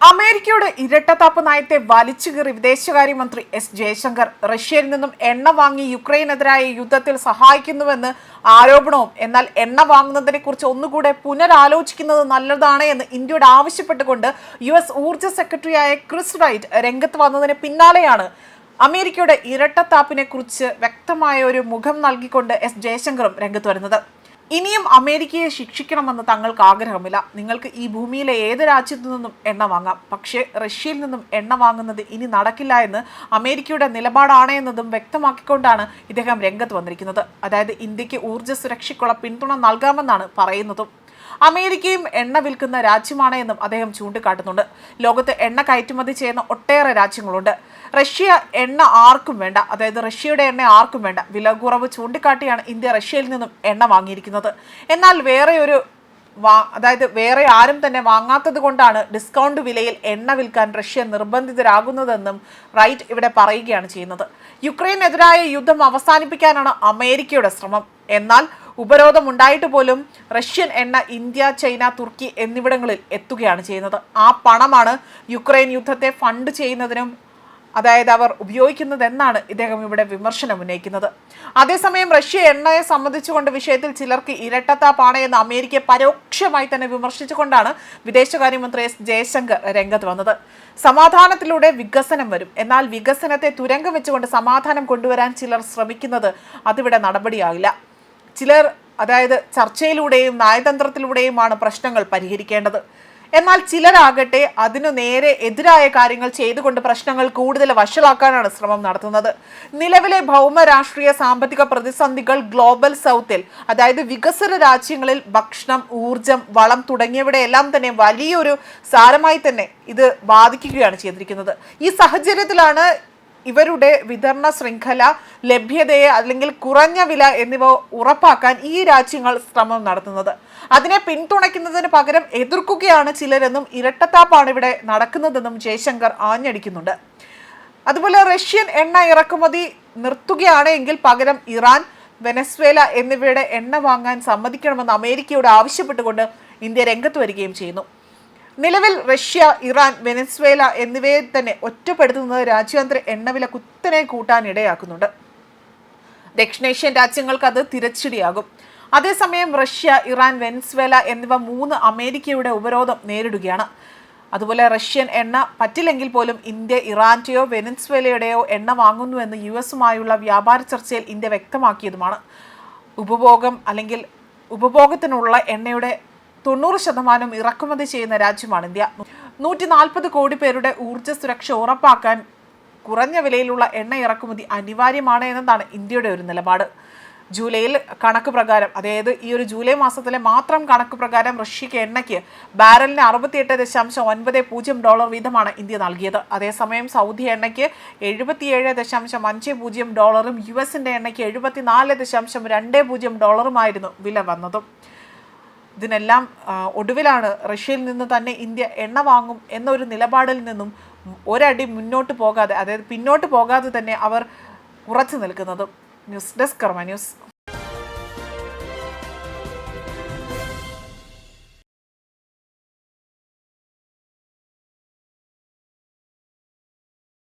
അമേരിക്കയുടെ ഇരട്ടത്താപ്പ് നയത്തെ വലിച്ചുകീറി വിദേശകാര്യമന്ത്രി എസ് ജയശങ്കർ റഷ്യയിൽ നിന്നും എണ്ണ വാങ്ങി യുക്രൈനെതിരായ യുദ്ധത്തിൽ സഹായിക്കുന്നുവെന്ന് ആരോപണവും എന്നാൽ എണ്ണ വാങ്ങുന്നതിനെ കുറിച്ച് ഒന്നുകൂടെ പുനരാലോചിക്കുന്നത് നല്ലതാണ് എന്ന് ഇന്ത്യയോട് ആവശ്യപ്പെട്ടുകൊണ്ട് യു എസ് ഊർജ സെക്രട്ടറിയായ ക്രിസ് റൈറ്റ് രംഗത്ത് വന്നതിന് പിന്നാലെയാണ് അമേരിക്കയുടെ ഇരട്ടത്താപ്പിനെ കുറിച്ച് വ്യക്തമായ ഒരു മുഖം നൽകിക്കൊണ്ട് എസ് ജയശങ്കറും രംഗത്ത് വരുന്നത്. ഇനിയും അമേരിക്കയെ ശിക്ഷിക്കണമെന്ന് തങ്ങൾക്ക് ആഗ്രഹമില്ല. നിങ്ങൾക്ക് ഈ ഭൂമിയിലെ ഏത് രാജ്യത്തു നിന്നും എണ്ണ വാങ്ങാം. പക്ഷേ റഷ്യയിൽ നിന്നും എണ്ണ വാങ്ങുന്നത് ഇനി നടക്കില്ല എന്ന് അമേരിക്കയുടെ നിലപാടാണ് എന്നതും വ്യക്തമാക്കിക്കൊണ്ടാണ് ഇദ്ദേഹം രംഗത്ത് വന്നിരിക്കുന്നത്. അതായത് ഇന്ത്യയ്ക്ക് ഊർജ സുരക്ഷയ്ക്കുള്ള പിന്തുണ നൽകാമെന്നാണ് പറയുന്നതും. അമേരിക്കയും എണ്ണ വിൽക്കുന്ന രാജ്യമാണ് എന്നും അദ്ദേഹം ചൂണ്ടിക്കാട്ടുന്നുണ്ട്. ലോകത്ത് എണ്ണ കയറ്റുമതി ചെയ്യുന്ന ഒട്ടേറെ രാജ്യങ്ങളുണ്ട്. റഷ്യ എണ്ണ ആർക്കും വേണ്ട അതായത് റഷ്യയുടെ എണ്ണ ആർക്കും വേണ്ട വില കുറവ് ചൂണ്ടിക്കാട്ടിയാണ് ഇന്ത്യ റഷ്യയിൽ നിന്നും എണ്ണ വാങ്ങിയിരിക്കുന്നത്. എന്നാൽ വേറെ ഒരു വാ അതായത് വേറെ ആരും തന്നെ വാങ്ങാത്തത് കൊണ്ടാണ് ഡിസ്കൗണ്ട് വിലയിൽ എണ്ണ വിൽക്കാൻ റഷ്യ നിർബന്ധിതരാകുന്നതെന്നും റൈറ്റ് ഇവിടെ പറയുകയാണ് ചെയ്യുന്നത്. യുക്രൈനെതിരായ യുദ്ധം അവസാനിപ്പിക്കാനാണ് അമേരിക്കയുടെ ശ്രമം. എന്നാൽ ഉപരോധം ഉണ്ടായിട്ട് പോലും റഷ്യൻ എണ്ണ ഇന്ത്യ ചൈന തുർക്കി എന്നിവിടങ്ങളിൽ എത്തുകയാണ് ചെയ്യുന്നത്. ആ പണമാണ് യുക്രൈൻ യുദ്ധത്തെ ഫണ്ട് ചെയ്യുന്നതിനും അതായത് അവർ ഉപയോഗിക്കുന്നതെന്നാണ് ഇദ്ദേഹം ഇവിടെ വിമർശനം ഉന്നയിക്കുന്നത്. അതേസമയം റഷ്യ എണ്ണയെ സംബന്ധിച്ചുകൊണ്ട് വിഷയത്തിൽ ചിലർക്ക് ഇരട്ടത്താപ്പാണ് എന്ന് അമേരിക്കയെ പരോക്ഷമായി തന്നെ വിമർശിച്ചുകൊണ്ടാണ് വിദേശകാര്യമന്ത്രി എസ് ജയശങ്കർ രംഗത്ത് വന്നത്. സമാധാനത്തിലൂടെ വികസനം വരും. എന്നാൽ വികസനത്തെ തുരങ്കം വെച്ചുകൊണ്ട് സമാധാനം കൊണ്ടുവരാൻ ചിലർ ശ്രമിക്കുന്നത് അതിവിടെ നടപടിയാകില്ല ചിലർ അതായത് ചർച്ചയിലൂടെയും നയതന്ത്രത്തിലൂടെയുമാണ് പ്രശ്നങ്ങൾ പരിഹരിക്കേണ്ടത്. എന്നാൽ ചിലരാകട്ടെ അതിനു നേരെ എതിരായ കാര്യങ്ങൾ ചെയ്തുകൊണ്ട് പ്രശ്നങ്ങൾ കൂടുതൽ വഷളാക്കാനാണ് ശ്രമം നടത്തുന്നത്. നിലവിലെ ഭൗമ രാഷ്ട്രീയ സാമ്പത്തിക പ്രതിസന്ധികൾ ഗ്ലോബൽ സൗത്തിൽ അതായത് വികസന രാജ്യങ്ങളിൽ ഭക്ഷണം ഊർജം വളം തുടങ്ങിയവയുടെയെല്ലാം തന്നെ വലിയൊരു സാരമായി തന്നെ ഇത് ബാധിക്കുകയാണ് ചെയ്തിരിക്കുന്നത്. ഈ സാഹചര്യത്തിലാണ് ഇവരുടെ വിതരണ ശൃംഖല ലഭ്യതയെ അല്ലെങ്കിൽ കുറഞ്ഞ വില എന്നിവ ഉറപ്പാക്കാൻ ഈ രാജ്യങ്ങൾ ശ്രമം നടത്തുന്നത്. അതിനെ പിന്തുണയ്ക്കുന്നതിന് പകരം എതിർക്കുകയാണ് ചിലരെന്നും ഇരട്ടത്താപ്പാണ് ഇവിടെ നടക്കുന്നതെന്നും ജയശങ്കർ ആഞ്ഞടിക്കുന്നുണ്ട്. അതുപോലെ റഷ്യൻ എണ്ണ ഇറക്കുമതി നിർത്തുകയാണ് എങ്കിൽ പകരം ഇറാൻ വെനസ്വേല എന്നിവയുടെ എണ്ണ വാങ്ങാൻ സമ്മതിക്കണമെന്ന് അമേരിക്കയോട് ആവശ്യപ്പെട്ടുകൊണ്ട് ഇന്ത്യ രംഗത്ത് വരികയും ചെയ്യുന്നു. നിലവിൽ റഷ്യ ഇറാൻ വെനസ്വേല എന്നിവയെ തന്നെ ഒറ്റപ്പെടുത്തുന്നത് രാജ്യാന്തര എണ്ണവില കുത്തനെ കൂട്ടാൻ ഇടയാക്കുന്നുണ്ട്. ദക്ഷിണേഷ്യൻ രാജ്യങ്ങൾക്ക് അത് തിരച്ചടിയാകും. അതേസമയം റഷ്യ ഇറാൻ വെനസ്വേല എന്നിവ മൂന്ന് അമേരിക്കയുടെ ഉപരോധം നേരിടുകയാണ്. അതുപോലെ റഷ്യൻ എണ്ണ പറ്റില്ലെങ്കിൽ പോലും ഇന്ത്യ ഇറാന്റെയോ വെനസ്വേലയുടെയോ എണ്ണ വാങ്ങുന്നുവെന്ന് യു എസുമായുള്ള വ്യാപാര ചർച്ചയിൽ ഇന്ത്യ വ്യക്തമാക്കിയതുമാണ്. ഉപഭോഗം അല്ലെങ്കിൽ ഉപഭോഗത്തിനുള്ള എണ്ണയുടെ തൊണ്ണൂറ് ശതമാനം ഇറക്കുമതി ചെയ്യുന്ന രാജ്യമാണ് ഇന്ത്യ. നൂറ്റി നാൽപ്പത് കോടി പേരുടെ ഊർജ സുരക്ഷ ഉറപ്പാക്കാൻ കുറഞ്ഞ വിലയിലുള്ള എണ്ണ ഇറക്കുമതി അനിവാര്യമാണ് എന്നതാണ് ഇന്ത്യയുടെ ഒരു നിലപാട്. ജൂലൈയിൽ കണക്ക് പ്രകാരം അതായത് ഈ ഒരു ജൂലൈ മാസത്തിലെ മാത്രം കണക്ക് പ്രകാരം റഷ്യക്ക് എണ്ണയ്ക്ക് ബാരലിന് അറുപത്തിയെട്ട് ദശാംശം ഒൻപത് പൂജ്യം ഡോളർ വീതമാണ് ഇന്ത്യ നൽകിയത്. അതേസമയം സൗദി എണ്ണയ്ക്ക് എഴുപത്തിയേഴ് ദശാംശം അഞ്ച് പൂജ്യം ഡോളറും യു എസിന്റെ എണ്ണയ്ക്ക് എഴുപത്തിനാല് ദശാംശം രണ്ട് പൂജ്യം ഡോളറുമായിരുന്നു വില വന്നതും. ഇതിനെല്ലാം ഒടുവിലാണ് റഷ്യയിൽ നിന്ന് തന്നെ ഇന്ത്യ എണ്ണ വാങ്ങും എന്നൊരു നിലപാടിൽ നിന്നും ഒരടി മുന്നോട്ട് പോകാതെ അതായത് പിന്നോട്ട് പോകാതെ തന്നെ അവർ ഉറച്ചു നിൽക്കുന്നത്. News desk Karma news.